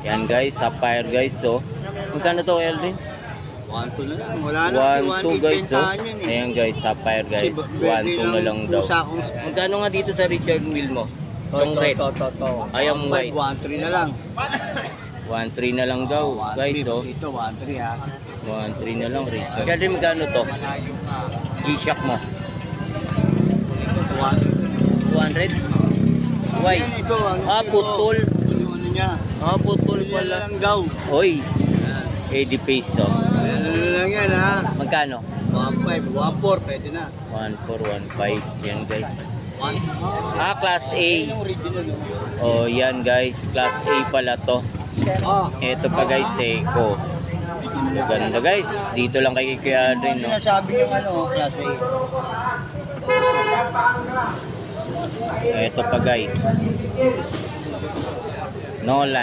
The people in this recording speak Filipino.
Yan guys, sapphire guys. So, magkano to Elvin? 1-2 na lang. Wala na. 1, 2 guys. So, eh. ayan guys, sapphire guys. 1, 2 na lang daw. Magkano nga dito sa Richard Mill mo? Itong red. To, to, to. Ay, ang white. 1-3 na lang. 1, 3 na lang daw. Oh, Guys, oh. Ito, 1-3 ha. 1, 3 na lang Richard. Kaya din magkano to? G-Shock mo? 1 200? Why? Ah, putol. Niya. Ah, putol pala. lang daw. Oy. 80 peso. Ano lang yan ha. Magkano? 1-5, 1-4, pwede na. 1415. Yan guys. 1 Ah, class A. Original. Oh, yan guys. Class A pala to. Oh. Ito pa guys, Seiko. Maganda guys. Dito lang kay Kuya Adrian, no? Sinasabi yung ano, class A. Ito pa guys. Nolan.